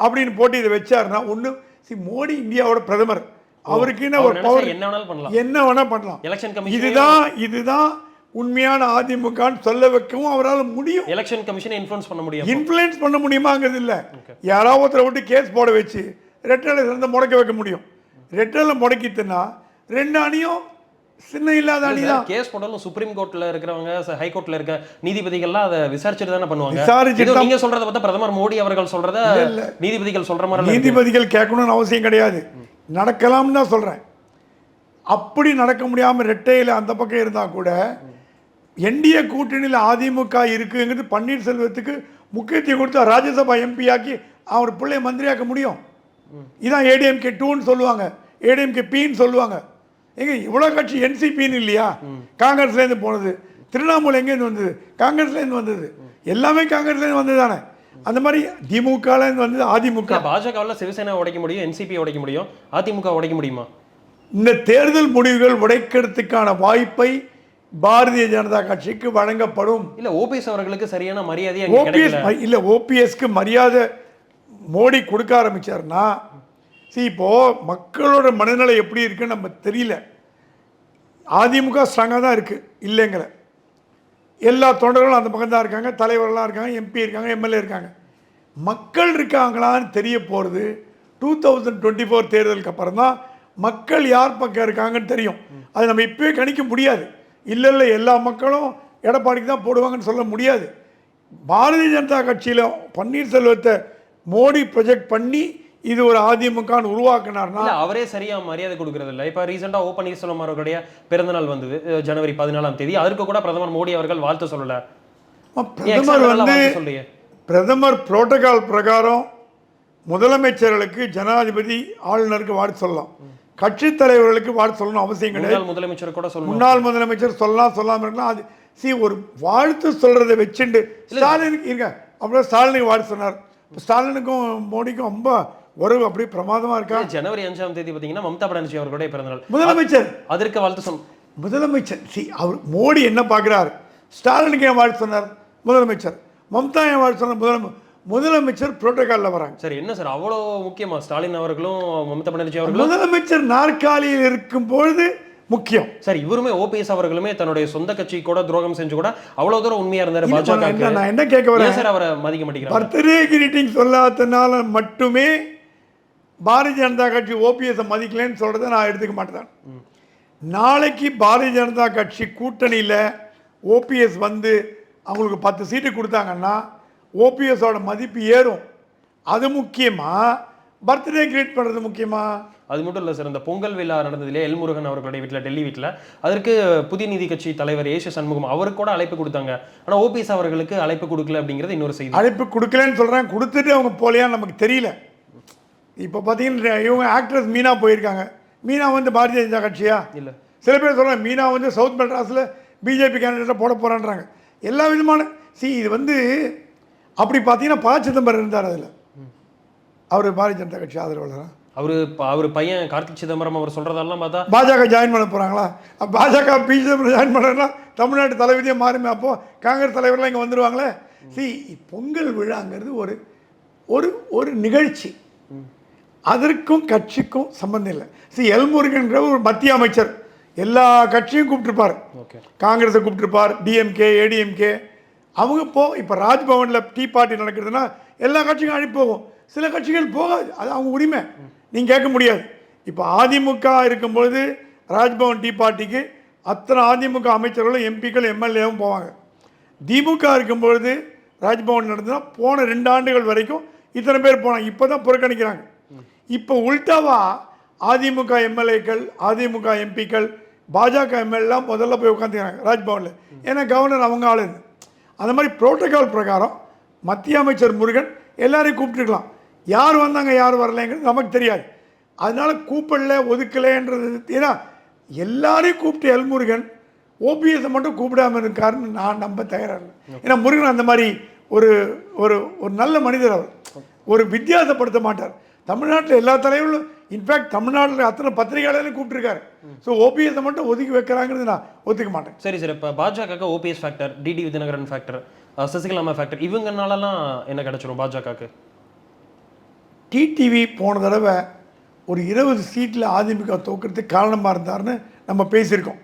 அப்படின்னு போட்டு இதை வச்சாருன்னா ஒன்று சி மோடி இந்தியாவோட பிரதமர். அவருக்குன்னு அவர் ஒரு பவர் என்ன வேணாலும் பண்ணலாம். இதுதான் இதுதான் உண்மையான அதிமுகன்னு சொல்ல வைக்கவும் அவரால் முடியும். எலெக்ஷன் கமிஷனை இன்ஃப்ளூயன்ஸ் பண்ண முடியும்? இன்ஃப்ளூயன்ஸ் பண்ண முடியுமாங்கிறது இல்லை. யாராவது ஒருத்தரை விட்டு கேஸ் போட வச்சு ரெட்டலை சிறந்த முடக்க வைக்க முடியும். ரெட்டலை முடக்கிட்டுனா ரெண்டு அணியும் சின்ன இல்லாத அணி தான் கேஸ் போட்டாலும் சுப்ரீம் கோர்ட்ல இருக்கிறவங்க ஹை கோர்ட்ல இருக்க நீதிபதிகள்லாம் அதை விசாரிச்சுட்டு தானே பண்ணுவாங்க. விசாரிச்சுட்டு நீங்க சொல்றத பார்த்தா பிரதமர் மோடி அவர்கள் சொல்றத நீதிபதிகள் சொல்ற மாதிரி. நீதிபதிகள் கேட்கணும்னு அவசியம் கிடையாது. நடக்கலாம்னு தான் சொல்கிறேன் அப்படி நடக்க முடியாமல் ரெட்டையில் அந்த பக்கம் இருந்தால் கூட என்டிஏ கூட்டணியில் அதிமுக இருக்குங்கிறது பன்னீர்செல்வத்துக்கு முக்கியத்துவம் கொடுத்து ராஜ்யசபா எம்பி ஆக்கி அவர் பிள்ளைய மந்திரியாக்க முடியும். இதான் ஏடிஎம்கே டூன்னு சொல்லுவாங்க. ஏடிஎம்கே பின்னு சொல்லுவாங்க. எங்க இவ்வளோ கட்சி என்சிபின்னு இல்லையா? காங்கிரஸ்லேருந்து போனது. திரிணாமுல் எங்கேருந்து வந்தது? காங்கிரஸ்லேருந்து வந்தது. எல்லாமே காங்கிரஸ்லேருந்து வந்தது தானே அந்த மாதிரி திமுகலேருந்து வந்தது அதிமுக. பாஜகவில் சிவசேனா உடைக்க முடியும் என்சிபி உடைக்க முடியும். அதிமுக உடைக்க முடியுமா? இந்த தேர்தல் முடிவுகள் உடைக்கிறதுக்கான வாய்ப்பை பாரதிய ஜனதா கட்சிக்கு வழங்கப்படும். இல்ல ஓபிஎஸ் அவர்களுக்கு சரியான மரியாதை ஓபிஎஸ் இல்ல ஓபிஎஸ்க்கு மரியாதை மோடி கொடுக்க ஆரம்பிச்சாருன்னா see இப்போது மக்களோட மனநிலை எப்படி இருக்குன்னு நம்ம தெரியல. அதிமுக ஸ்ட்ராங்காக தான் இருக்குது இல்லைங்கிற எல்லா தொண்டர்களும் அந்த பக்கம் தான் இருக்காங்க தலைவர்களாக இருக்காங்க எம்பி இருக்காங்க எம்எல்ஏ இருக்காங்க. மக்கள் இருக்காங்களான்னு தெரிய போகிறது டூ தௌசண்ட் டுவெண்ட்டி ஃபோர் தேர்தலுக்கு அப்புறம் தான் மக்கள் யார் பக்கம் இருக்காங்கன்னு தெரியும். அது நம்ம இப்போயே கணிக்க முடியாது. இல்லை இல்லை எல்லா மக்களும் எடப்பாடிக்கு தான் போடுவாங்கன்னு சொல்ல முடியாது. பாரதிய ஜனதா கட்சியில் பன்னீர்செல்வத்தை மோடி ப்ரொஜெக்ட் பண்ணி இது ஒரு அதிமுகன்னு உருவாக்குனார்னா அவரே சரியா மரியாதை கொடுக்கறது இல்ல இப்ப ரீசெண்டா ஓ பன்னீர்செல்வம் அவர்களுடைய பிறந்த நாள் வந்தது ஜனவரி பதினாலாம் தேதி. அதற்கு கூட பிரதமர் மோடி அவர்கள் வாழ்த்து சொல்லல. பிரதமர் வந்து பிரதமர் புரோட்டோகால் பிரகாரம் முதலமைச்சர்களுக்கு ஜனாதிபதி ஆளுநருக்கு வாழ்த்து சொல்லலாம். கட்சித் தலைவர்களுக்கு வாழ்த்து சொல்லணும் அவசியம் கிடையாது. முதலமைச்சர் கூட சொல்லணும். முன்னாள் முதலமைச்சர் சொல்லலாம் சொல்லாம இருக்கலாம். அது சி ஒரு வாழ்த்து சொல்றதை வச்சுண்டு ஸ்டாலினுக்கு இருங்க. அப்புறம் ஸ்டாலினுக்கு வாழ்த்து சொன்னார். ஸ்டாலினுக்கும் மோடிக்கும் ரொம்ப உறவு அப்படியே பிரமாதமா இருக்கா? ஜனவரி அஞ்சாம் தேதி பாத்தீங்கன்னா மம்தா பானர்ஜி அவர்களுடைய பிறந்த நாள் முதலமைச்சர்! அதற்கு வாழ்த்து சொல் முதலமைச்சர்! சி அவர் மோடி என்ன பார்க்குறார்? ஸ்டாலினுக்கு ஏன் வாழ்த்து சொன்னார்? முதலமைச்சர்! மம்தா ஏன் வாழ்த்து சொன்னார்? முதலமை முதலமைச்சர் புரோட்டோகாலில் வராங்க. சரி என்ன சார்? அவ்வளோ முக்கியமா? ஸ்டாலின் அவர்களும் மம்தா பானர்ஜி அவர்களும்? முதலமைச்சர் நாற்காலியில் இருக்கும் பொழுது முக்கியம். சார் இவருமே ஓபிஎஸ் அவர்களுமே தன்னுடைய சொந்த கட்சி கூட துரோகம் செஞ்சு கூட அவ்வளவு தூரம் உண்மையா இருந்தாரு பாஜக நான் என்ன- கேட்க வரேன்? சார் அவரை மதிக்க மாட்டேங்கிறாங்க? பர்த்டே கிரீட்டிங் சொல்லாதனால மட்டுமே பாரதிய ஜனதா கட்சி ஓபிஎஸ் மதிக்கலைன்னு சொல்றதை நான் எடுத்துக்க மாட்டேன். நாளைக்கு பாரதிய ஜனதா கட்சி கூட்டணியில் ஓபிஎஸ் வந்து அவங்களுக்கு பத்து சீட்டு கொடுத்தாங்கன்னா ஓபிஎஸோட மதிப்பு ஏறும். அது முக்கியமா? பர்த்டே கிரீட் பண்ணுறது முக்கியமா? அது மட்டும் இல்ல சார் இந்த பொங்கல் விழா நடந்தது இல்லையா எல்முருகன் அவர்களுடைய வீட்டுல டெல்லி வீட்டுல அதற்கு புதிய நீதி கட்சி தலைவர் ஏசு சண்முகம் அவருக்கு கூட அழைப்பு கொடுத்தாங்க. ஆனா ஓபிஎஸ் அவர்களுக்கு அழைப்பு கொடுக்கல அப்படிங்கிறது இன்னொரு செய்தி. அழைப்பு கொடுக்கலன்னு சொல்கிறேன் கொடுத்துட்டு அவங்க போலையான்னு நமக்கு தெரியல. இப்போ பார்த்தீங்கன்னா இவங்க ஆக்ட்ரஸ் மீனா போயிருக்காங்க. மீனா வந்து பாரதிய ஜனதா கட்சியா? இல்ல. சில பேர் சொல்கிறாங்க மீனா வந்து சவுத் மெட்ராஸில் பிஜேபி கேண்டிடேட்டை போட போகிறான்றாங்க எல்லா விதமான சி இது வந்து அப்படி பார்த்தீங்கன்னா ப. சிதம்பரம் இருந்தார் அதில். அவர் பாரதிய ஜனதா கட்சி ஆதரவாளரா? அவரு அவரு பையன் கார்த்திக் சிதம்பரம் அவர் சொல்றதெல்லாம் பார்த்தா பாஜக ஜாயின் பண்ண போகிறாங்களா பாஜக பிஜேபி ஜாயின் பண்ணா தமிழ்நாட்டு தலைவிதியே மாறுமே அப்போது காங்கிரஸ் தலைவர்லாம் இங்கே வந்துடுவாங்களே சி பொங்கல் விழாங்கிறது ஒரு ஒரு ஒரு நிகழ்ச்சி. அதற்கும் கட்சிக்கும் சம்பந்தம் இல்லை. சி எல்முருகன்ற ஒரு மத்திய அமைச்சர். எல்லா கட்சியும் கூப்பிட்டுருப்பார். ஓகே. காங்கிரஸை கூப்பிட்டுருப்பார் டிஎம்கே ஏடிஎம்கே அவங்க போ இப்போ ராஜ்பவனில் டீ பார்ட்டி நடக்குதுன்னா எல்லா கட்சிக்கும் அழைப்பு போகும். சில கட்சிகள் போகாது. அது அவங்க உரிமை. நீங்கள் கேட்க முடியாது. இப்போ அதிமுக இருக்கும்பொழுது ராஜ்பவன் டீ பார்ட்டிக்கு அத்தனை அதிமுக அமைச்சர்களும் எம்பிக்கள் எம்எல்ஏவும் போவாங்க. திமுக இருக்கும்பொழுது ராஜ்பவன் நடந்ததுன்னா போன ரெண்டு ஆண்டுகள் வரைக்கும் இத்தனை பேர் போனாங்க. இப்போ தான் புறக்கணிக்கிறாங்க. இப்போ உல்டாவா அதிமுக எம்எல்ஏக்கள் அதிமுக எம்பிக்கள் பாஜக எம்எல்லாம் முதல்ல போய் உட்காந்துக்கிறாங்க ராஜ்பவனில். ஏன்னா கவர்னர் அவங்க ஆளு அந்த மாதிரி புரோட்டோகால் பிரகாரம் மத்திய அமைச்சர் முருகன் எல்லாரையும் கூப்பிட்டுருக்கலாம். யார் வந்தாங்க யார் வரலைங்கிறது நமக்கு தெரியாது. அதனால கூப்பிடல ஒதுக்கலைன்றது ஏன்னா எல்லாரையும் கூப்பிட்டு எல் முருகன் ஓபிஎஸை மட்டும் கூப்பிடாம இருக்காருன்னு நான் நம்ப தயாராக ஏன்னா முருகன் அந்த மாதிரி ஒரு ஒரு ஒரு நல்ல மனிதர் அவர். ஒரு வித்தியாசப்படுத்த மாட்டார். தமிழ்நாட்டில் எல்லா தலைவர்களும் இன்ஃபேக்ட் தமிழ்நாட்டில் அத்தனை பத்திரிகையாளரையும் கூப்பிட்டுருக்காரு. ஸோ ஓபிஎஸை மட்டும் ஒதுக்கி வைக்கிறாங்கிறது நான் ஒத்துக்க மாட்டேன். சரி சார். இப்போ பாஜகக்கு ஓபிஎஸ் ஃபேக்டர் டிடி விதிநகரன் ஃபேக்டர் சசிகலாமா ஃபேக்டர் இவங்கனாலலாம் என்ன கிடைச்சிரும் பாஜகக்கு? டிடிவி போன தடவை ஒரு இருபது சீட்டில் அதிமுக தோக்கிறதுக்கு காரணமாக இருந்தாருன்னு நம்ம பேசியிருக்கோம்.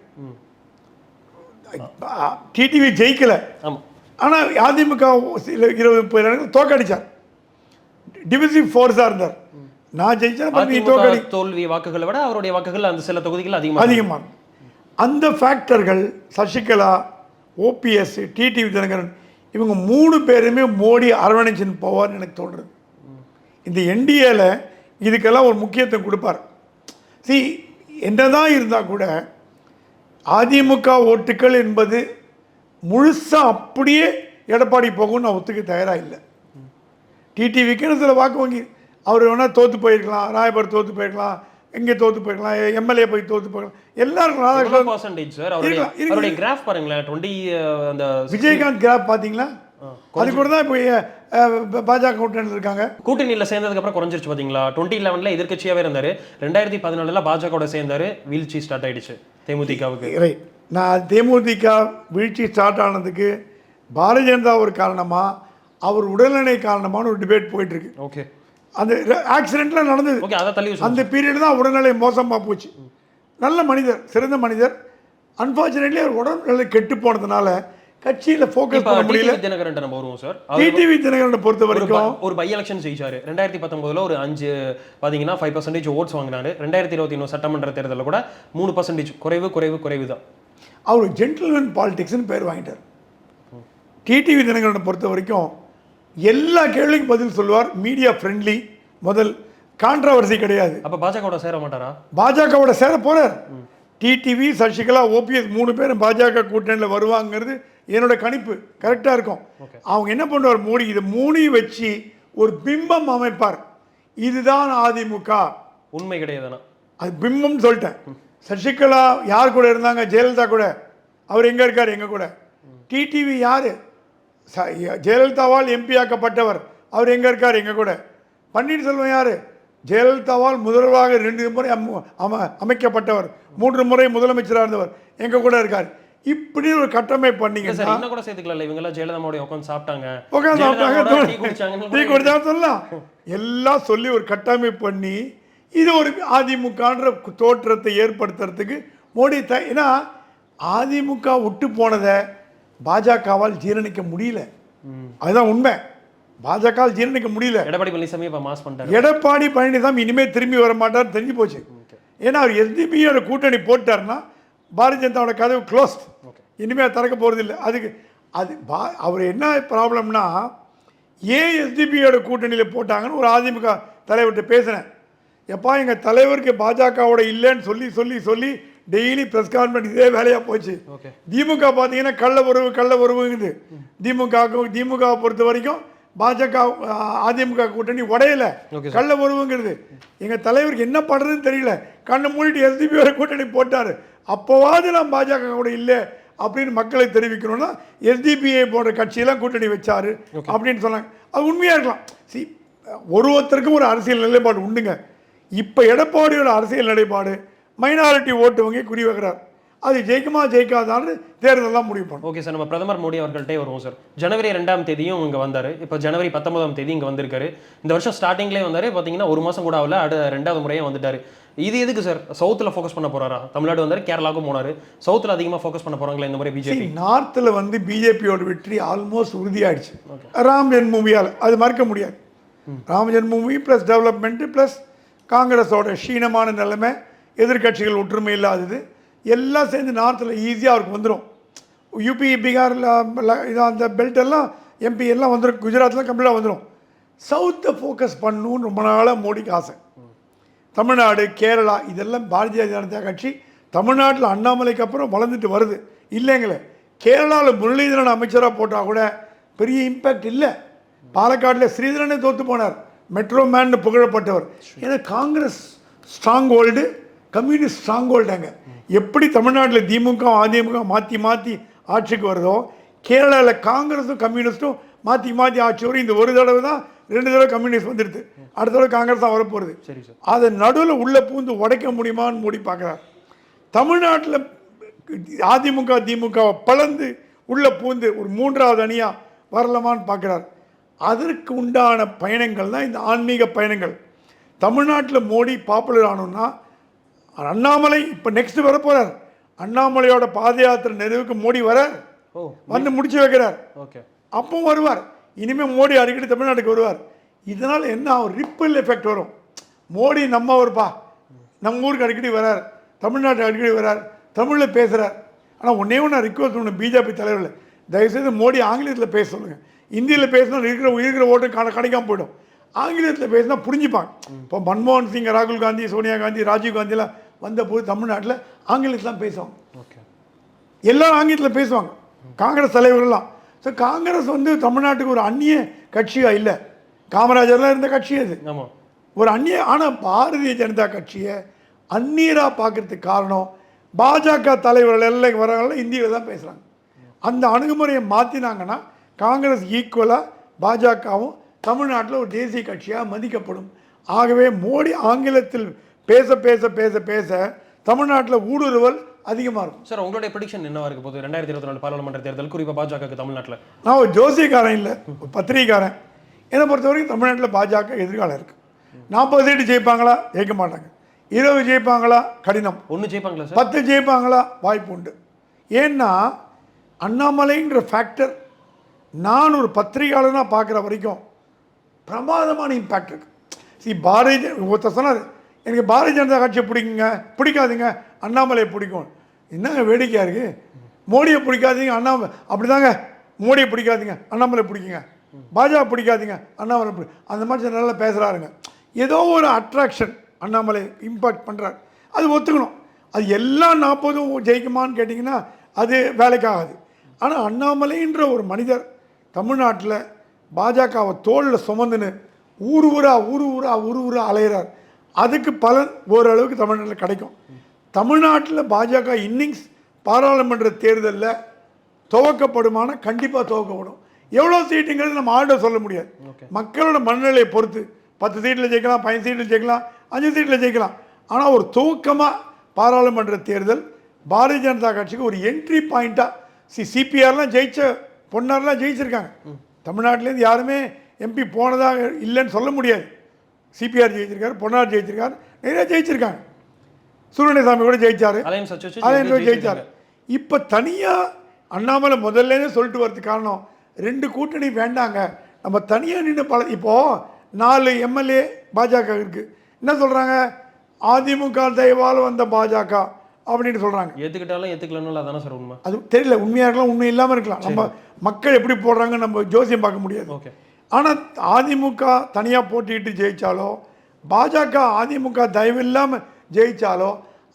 டிடிவி ஜெயிக்கல. ஆமா. ஆனால் அதிமுக சில இருபது முப்பது இடங்கள் தோக்கடிச்சார். டிவிசிவ் ஃபோர்ஸாக இருந்தார். நான் ஜெயிச்சேன் நீ தோக்கடி தோல்வி வாக்குகளை விட அவருடைய வாக்குகள் அந்த சில தொகுதிகள் அதிகமாக அதிகமாக அந்த ஃபேக்டர்கள் சசிகலா ஓபிஎஸ் டிடிவி தினகரன் இவங்க மூணு பேருமே மோடி அரவணைச்சின்னு போவார்னு எனக்கு தோன்றுது. இந்த என்டிஏல இதுக்கெல்லாம் ஒரு முக்கியத்துவம் கொடுப்பார். சி என்னதான் இருந்தால் கூட அதிமுக ஓட்டுக்கள் என்பது முழுசாக அப்படியே எடப்பாடி போகும்னு நான் ஒத்துக்க தயாராக இல்லை. டிடிவிக்குன்னு சில வாக்கு வங்கி. அவர் வேணால் தோற்று போயிருக்கலாம் ராயபுரம் தோற்று போயிருக்கலாம் எங்கே தோற்று போயிருக்கலாம் எம்எல்ஏ போய் தோற்று போயிருக்கலாம். எல்லாரும் ராதாகிருஷ்ணன் பர்சன்டேஜ் சார் அவருடைய கிராஃப் பாருங்களேன் டுவெண்ட்டி அந்த விஜயகாந்த் கிராப் பார்த்தீங்களா அது கூட தான் இப்போ பாஜக கூட்டணியில் இருக்காங்க. கூட்டணியில சேர்ந்ததுக்கு அப்புறம் குறைஞ்சிருச்சு பாத்தீங்களா? டுவெண்ட்டி லெவன்ல எதிர்க்கட்சியாவே இருந்தாரு. ரெண்டாயிரத்தி பதினாலுல பாஜகவோட சேர்ந்தாரு. வீழ்ச்சி ஸ்டார்ட் ஆயிடுச்சு தேமுதிகவுக்கு. ரைட். நான் தேமுதிக வீழ்ச்சி ஸ்டார்ட் ஆனதுக்கு பாரதிய ஜனதா ஒரு காரணமா அவர் உடல்நிலை காரணமான ஒரு டிபேட் போயிட்டு இருக்கு ஓகே அந்த ஆக்சிடென்ட்லாம் நடந்தது. ஓகே அதை தள்ளி அந்த பீரியட் தான் உடல்நிலை மோசமாக போச்சு. நல்ல மனிதர் சிறந்த மனிதர். அன்ஃபார்ச்சுனேட்லி அவர் உடல்நிலை கெட்டு போனதுனால கட்சியில் ஃபோக்கஸ் பண்ண முடியல. தினகரன் நம்ம வருவோம் சார் டிடிவி தினகரனை பொறுத்த வரைக்கும் ஒரு பை எலெக்ஷன் ஜெயிச்சாரு. ரெண்டாயிரத்தி பத்தொன்பதுல ஒரு அஞ்சு பாத்தீங்கன்னா ஃபைவ் பர்சன்டேஜ் ஓட்ஸ் வாங்கினாரு. ரெண்டாயிரத்தி இருபத்தி ஒன்று சட்டமன்ற தேர்தலில் கூட மூணு பர்சன்டேஜ் குறைவு குறைவு குறைவு தான் அவர் ஜென்டில்மேன் பாலிடிக்ஸ்னு பேர் வாங்கிட்டார். டிடிவி தினகரனை பொறுத்த வரைக்கும் எல்லா கேள்விக்கும் பதில் சொல்லுவார். மீடியா ஃப்ரெண்ட்லி முதல் கான்ட்ரவர்சி கிடையாது. அப்ப பாஜகவோட சேர மாட்டாரா? பாஜகவோட சேர போறார். டிடிவி சசிகலா ஓபிஎஸ் மூணு பேரும் பாஜக கூட்டணியில் வருவாங்கிறது என்னோட கணிப்பு. கரெக்டாக இருக்கும். அவங்க என்ன பண்ணுவார்? மோடி இது மூணையும் வச்சு ஒரு பிம்பம் அமைப்பார். இதுதான் அதிமுக உண்மை கிடையாதுனா அது பிம்பம்னு சொல்லிட்டேன். சசிகலா யார் கூட இருந்தாங்க? ஜெயலலிதா கூட. அவர் எங்கே இருக்கார்? எங்க கூட. டிடிவி யார்? ச- ஜெயலலிதாவால் எம்பி ஆக்கப்பட்டவர். அவர் எங்கே இருக்கார்? எங்க கூட. பன்னீர்செல்வம் யார்? ஜெயலலிதாவால் முதல்வராக ரெண்டு முறை அம- அம- அமைக்கப்பட்டவர். மூன்று முறை முதலமைச்சராக இருந்தவர். எங்க கூட இருக்கார். இப்படி ஒரு கட்டமை இல்ல சார் இன்னும் கூட சேர்த்துக்கல இவங்க எல்லாம் ஜெயலலிதாவோட உட்காந்து சாப்பிட்டாங்க உட்காந்து சாப்பிட்டாங்க. டீ குடிச்சாங்க சொல்லலாம். எல்லாம் சொல்லி ஒரு கட்டமைப்பு பண்ணி இது ஒரு அதிமுகன்ற தோற்றத்தை ஏற்படுத்துறதுக்கு மோடி த ஏன்னா அதிமுக விட்டு போனதை பாஜகவால் ஜீரணிக்க முடியல. அதுதான் உண்மை. பாஜகவால் ஜீரணிக்க முடியல. எடப்பாடி பழனிசாமி இப்ப மாஸ் பண்ணிட்டாரு. எடப்பாடி பழனிசாமி இனிமேல் திரும்பி வர மாட்டார் தெரிஞ்சு போச்சு. ஏன்னா அவர் எஸ்டிபியோட கூட்டணி போட்டார்னா பாரதிய ஜனதாவோட கதவு க்ளோஸ் இனிமேல் திறக்க போகிறது இல்லை. அதுக்கு அது பா அவர் என்ன ப்ராப்ளம்னா ஏன் எஸ்டிபியோட கூட்டணியில் போட்டாங்கன்னு ஒரு அதிமுக தலைவர்கிட்ட பேசினேன். எப்பா எங்கள் தலைவருக்கு பாஜகவோட இல்லைன்னு சொல்லி சொல்லி சொல்லி டெய்லி ப்ரெஸ் கான்ஃபரன்ஸ் இதே வேலையாக போச்சு. திமுக பார்த்தீங்கன்னா கள்ள உறவு கள்ள உறவுங்குது. திமுகவுக்கு திமுக பொறுத்த வரைக்கும் பாஜக அதிமுக கூட்டணி உடையல. கள்ள உறவுங்கிறது எங்க தலைவருக்கு என்ன பண்றதுன்னு தெரியல. கண்ணை மூடிட்டு எஸ்டிபியோட கூட்டணி போட்டாரு. அப்போவாது நான் பாஜக கூட இல்லை அப்படின்னு மக்களுக்கு தெரிவிக்கணும்னா எஸ்டிபிஐ போன்ற கட்சியெல்லாம் கூட்டணி வச்சாரு அப்படின்னு சொன்னாங்க. அது உண்மையா இருக்கலாம். சி ஒரு ஒருத்தருக்கும் ஒரு அரசியல் நிலைப்பாடு உண்டுங்க. இப்போ எடப்பாடியோட அரசியல் நிலைப்பாடு மைனாரிட்டி ஓட்டு வங்கி குறி வைக்கிறார். அது ஜெயிக்குமா ஜெயிக்காதான்னு தேர்தலாம் முடிவு பண்ணும். ஓகே சார் நம்ம பிரதமர் மோடி அவர்கள்ட்டே வருவோம் சார். ஜனவரி ரெண்டாம் தேதியும் இங்க வந்தாரு. இப்போ ஜனவரி பத்தொன்பதாம் தேதி இங்க வந்திருக்காரு. இந்த வருஷம் ஸ்டார்டிங்லேயே வந்தாரு. பாத்தீங்கன்னா ஒரு மாசம் கூட ஆகல. அடு ரெண்டாவது முறையே வந்துட்டாரு. இது எதுக்கு சார்? சவுத்துல ஃபோக்கஸ் பண்ண போறாரா? தமிழ்நாடு வந்தாரு கேரளாவுக்கும் போனாரு. சவுத்துல அதிகமா ஃபோக்கஸ் பண்ண போறாங்களா இந்த முறை பிஜேபி நார்த்தில் வந்து பிஜேபியோட வெற்றி ஆல்மோஸ்ட் உறுதியாயிடுச்சு. ராம் ஜென்மூமியால். அது மறக்க முடியாது. ராம் ஜென்மூமி ப்ளஸ் டெவலப்மெண்ட்டு ப்ளஸ் காங்கிரஸோட க்ஷீணமான நிலைமை. எதிர்க்கட்சிகள் ஒற்றுமை இல்லாதது எல்லாம் சேர்ந்து நார்த்தில் ஈஸியாக அவருக்கு வந்துடும் யூபி பீகாரில் அந்த பெல்ட் எல்லாம் எம்பி எல்லாம் வந்துடும் குஜராத்தில் கம்ப்ளீட்டாக வந்துடும் சவுத்தை ஃபோக்கஸ் பண்ணணும்னு ரொம்ப நாளாக மோடிக்கு ஆசை. தமிழ்நாடு கேரளா இதெல்லாம் பாரதிய ஜனதா கட்சி தமிழ்நாட்டில் அண்ணாமலைக்கு அப்புறம் வளர்ந்துட்டு வருது. இல்லைங்களே கேரளாவில் முரளிதரன் அமைச்சராக போட்டால் கூட பெரிய இம்பேக்ட் இல்லை. பாலக்காட்டில் ஸ்ரீதரனே தோற்று போனார். மெட்ரோ மேன் புகழப்பட்டவர். ஏன்னா Congress strong hold communist strong ஹோல்டாங்க எப்படி தமிழ்நாட்டில் திமுக அதிமுக மாற்றி மாற்றி ஆட்சிக்கு வருதோ கேரளாவில் காங்கிரஸும் கம்யூனிஸ்ட்டும் மாற்றி மாற்றி ஆட்சி வரும். இந்த ஒரு தடவை தான் ரெண்டு தடவை கம்யூனிஸ்ட் வந்துடுது அடுத்த தடவை காங்கிரஸ் தான் வரப்போகுது. சரி சார். அதை நடுவில் உள்ள பூந்து உடைக்க முடியுமான்னு மூடி பார்க்குறார். தமிழ்நாட்டில் அதிமுக திமுக பிளந்து உள்ள பூந்து ஒரு மூன்றாவது அணியாக வரலாமான்னு பார்க்குறார். அதற்கு உண்டான பயணங்கள் தான் இந்த ஆன்மீக பயணங்கள். தமிழ்நாட்டில் மோடி பாப்புலர் ஆனோம்னா அண்ணாமலை இப்போ நெக்ஸ்ட் வர போகிறார் அண்ணாமலையோட பாத யாத்திரை நிறைவுக்கு மோடி வரார் வந்து முடிச்சு வைக்கிறார். ஓகே. அப்போ வருவார். இனிமேல் மோடி அடிக்கடி தமிழ்நாட்டுக்கு வருவார். இதனால் என்ன ஆகும் ரிப்பிள் எஃபெக்ட் வரும். மோடி நம்ம ஒருப்பா நம்ம ஊருக்கு அடிக்கடி வரார். தமிழ்நாட்டுக்கு அடிக்கடி வரார். தமிழில் பேசுகிறார் ஆனால் ஒன்றே ஒன்று ரிக்வஸ்ட் ஒன்று பிஜேபி தலைவர்கள் தயவுசெய்து மோடி ஆங்கிலத்தில் பேச சொல்லுங்கள் இந்தியில் பேசினா இருக்கிற இருக்கிற ஓட்டு கண கிடைக்காம போயிடும். ஆங்கிலத்தில் பேசினா புரிஞ்சுப்பாங்க. இப்போ மன்மோகன் சிங் ராகுல் காந்தி சோனியா காந்தி ராஜீவ் காந்திலாம் வந்தபோது தமிழ்நாட்டில் ஆங்கிலத்தில் தான் பேசுவாங்க. ஓகே. எல்லாரும் ஆங்கிலத்தில் பேசுவாங்க. காங்கிரஸ் தலைவர்கள்லாம். ஸோ காங்கிரஸ் வந்து தமிழ்நாட்டுக்கு ஒரு அந்நிய கட்சியாக இல்லை. காமராஜர்லாம் இருந்த கட்சி அது. ஆமா. ஒரு அந்நிய ஆனால் பாரதிய ஜனதா கட்சியை அந்நியராக பார்க்கறதுக்கு காரணம் பாஜக தலைவர்கள் எல்லாம் வரவங்க இந்தியில் தான் பேசுகிறாங்க அந்த அணுகுமுறையை மாற்றினாங்கன்னா காங்கிரஸ் ஈக்குவலாக பாஜகவும் தமிழ்நாட்டில் ஒரு தேசிய கட்சியாக மதிக்கப்படும். ஆகவே மோடி ஆங்கிலத்தில் பேச பேச பேச பேச தமிழ்நாட்டில் ஊடுருவல் அதிகமாக இருக்கும். சார் உங்களுடைய ப்ரெடிக்ஷன் என்னவா இருக்க போகுது? ரெண்டாயிரத்தி இருபத்தி நாலு பாராளுமன்ற தேர்தல் குறிப்பா பாஜகவுக்கு தமிழ்நாட்டுல. நான் ஒரு ஜோசியக்காரன் இல்லை பத்திரிகைக்காரன். என்னை பொறுத்த வரைக்கும் தமிழ்நாட்டில் பாஜக எதிர்காலம் இருக்குது நாற்பது சீட்டு ஜெயிப்பாங்களா? ஜெயிக்க மாட்டாங்க. இருபது ஜெயிப்பாங்களா? கடினம். ஒண்ணு ஜெயிப்பாங்களா பத்து ஜெயிப்பாங்களா? வாய்ப்பு உண்டு. ஏன்னா அண்ணாமலைன்ற ஃபேக்டர் நான் ஒரு பத்திரிகையாளனாக பார்க்குற வரைக்கும் பிரமாதமான இம்பேக்ட் இருக்கு. சி பாரதிய ஒருத்தர் சொன்னார் எனக்கு பாரதிய ஜனதா கட்சியை பிடிக்குங்க பிடிக்காதுங்க அண்ணாமலையை பிடிக்கும். என்னங்க வேடிக்கையாக இருக்குது மோடியை பிடிக்காதீங்க அண்ணாமலை அப்படிதாங்க. மோடியை பிடிக்காதீங்க அண்ணாமலை பிடிக்குங்க. பாஜக பிடிக்காதீங்க அண்ணாமலை பிடி அந்த மாதிரி நல்லா பேசுகிறாருங்க ஏதோ ஒரு அட்ராக்ஷன் அண்ணாமலை இம்பாக்ட் பண்ணுறாரு அது ஒத்துக்கணும். அது எல்லா நாற்பதும் ஜெயிக்குமான்னு கேட்டிங்கன்னா அது வேலைக்காகாது. ஆனால் அண்ணாமலைன்ற ஒரு மனிதர் தமிழ்நாட்டில் பாஜகவை தோளில் சுமந்துன்னு ஊர் ஊரா ஊர் ஊரா ஊர் ஊரா அலையிறார். அதுக்கு பலன் ஓரளவுக்கு தமிழ்நாட்டில் கிடைக்கும். தமிழ்நாட்டில் பாஜக இன்னிங்ஸ் பாராளுமன்ற தேர்தலில் துவக்கப்படுமான கண்டிப்பாக துவக்கப்படும். எவ்வளோ சீட்டுங்கிறது நம்ம ஆர்டர் சொல்ல முடியாது. மக்களோட மனநிலையை பொறுத்து. பத்து சீட்டில் ஜெயிக்கலாம் பதினஞ்சு சீட்டில் ஜெயிக்கலாம் அஞ்சு சீட்டில் ஜெயிக்கலாம். ஆனால் ஒரு துவக்கமாக பாராளுமன்ற தேர்தல் பாரதிய ஜனதா கட்சிக்கு ஒரு என்ட்ரி பாயிண்ட்டாக சி சிபிஆர்லாம் ஜெயிச்ச பொன்னார்லாம் ஜெயிச்சிருக்காங்க. தமிழ்நாட்டிலேருந்து யாருமே எம்பி போனதாக இல்லைன்னு சொல்ல முடியாது. சிபிஆர் ஜெயிச்சிருக்காரு பொன்னார் ஜெயிச்சிருக்காரு நிறைய ஜெயிச்சிருக்காங்க. சூரியசாமி கூட ஜெயிச்சாரு. அலையன்ஸ் ஜெயிச்சார். இப்போ தனியாக அண்ணாமலை முதல்லேருந்தே சொல்லிட்டு வரது காரணம் ரெண்டு கூட்டணி வேண்டாங்க. நம்ம தனியாக நின்று பல இப்போது நாலு எம்எல்ஏ பாஜக இருக்குது என்ன சொல்கிறாங்க அதிமுக தயவால் வந்த பாஜக அப்படின்னு சொல்கிறாங்க ஏத்துக்கிட்டாலும் ஏத்துக்கலன்னு அதானே சார் உண்மை? அது தெரியல உண்மையாக இருக்கலாம் உண்மை இல்லாமல் இருக்கலாம். நம்ம மக்கள் எப்படி போடுறாங்க நம்ம ஜோசியம் பார்க்க முடியாது. ஓகே. ஆனால் அதிமுக தனியாக போட்டிட்டு ஜெயிச்சாலோ பாஜக அதிமுக தயவு இல்லாமல் ஜெயிச்சாலோ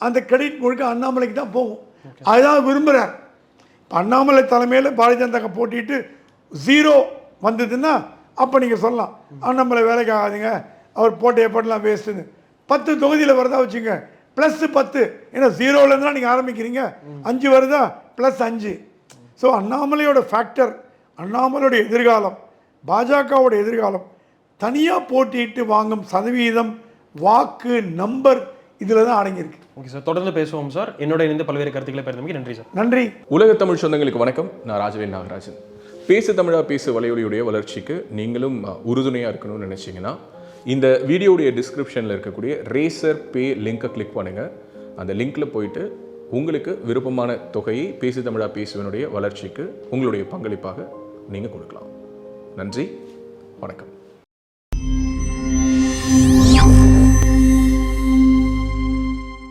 அந்த கிரெடிட் முழுக்க அண்ணாமலைக்கு தான் போகும். அதுதான் விரும்புகிறார் இப்போ அண்ணாமலை தலைமையில் பாரதிய ஜனதா போட்டிட்டு ஜீரோ வந்ததுன்னா அப்போ நீங்கள் சொல்லலாம். அண்ணாமலை வேலைக்கு ஆகாதுங்க. அவர் போட்ட எஃபர்ட்லாம் வேஸ்ட்டுன்னு பத்து தொகுதியில் வருதா வச்சுங்க. ப்ளஸ் பத்து. ஏன்னா ஜீரோலேருந்து தான் நீங்கள் ஆரம்பிக்கிறீங்க. அஞ்சு வருதா? ப்ளஸ் அஞ்சு. ஸோ அண்ணாமலையோட ஃபேக்டர் அண்ணாமலையோட எதிர்காலம் பாஜகவோட எதிர்காலம் தனியாக போட்டியிட்டு வாங்கும் சதவீதம் வாக்கு நம்பர் இதில் தான் அடங்கியிருக்கு. ஓகே சார் தொடர்ந்து பேசுவோம் சார் என்னோட இணைந்து பல்வேறு கருத்துக்களை பெருந்தமைக்கு நன்றி சார் நன்றி. உலக தமிழ் சொந்தங்களுக்கு வணக்கம். நான் ராஜவேல் நாகராஜன். பேசு தமிழா பேசு வலையொலியுடைய வளர்ச்சிக்கு நீங்களும் உறுதுணையாக இருக்கணும்னு நினச்சிங்கன்னா இந்த வீடியோடைய டிஸ்கிரிப்ஷனில் இருக்கக்கூடிய ரேசர் பே லிங்கை கிளிக் பண்ணுங்கள் அந்த லிங்க்ல போயிட்டு உங்களுக்கு விருப்பமான தொகையை பேசு தமிழா பேசுவனுடைய வளர்ச்சிக்கு உங்களுடைய பங்களிப்பாக நீங்கள் கொடுக்கலாம். நன்றி வணக்கம்.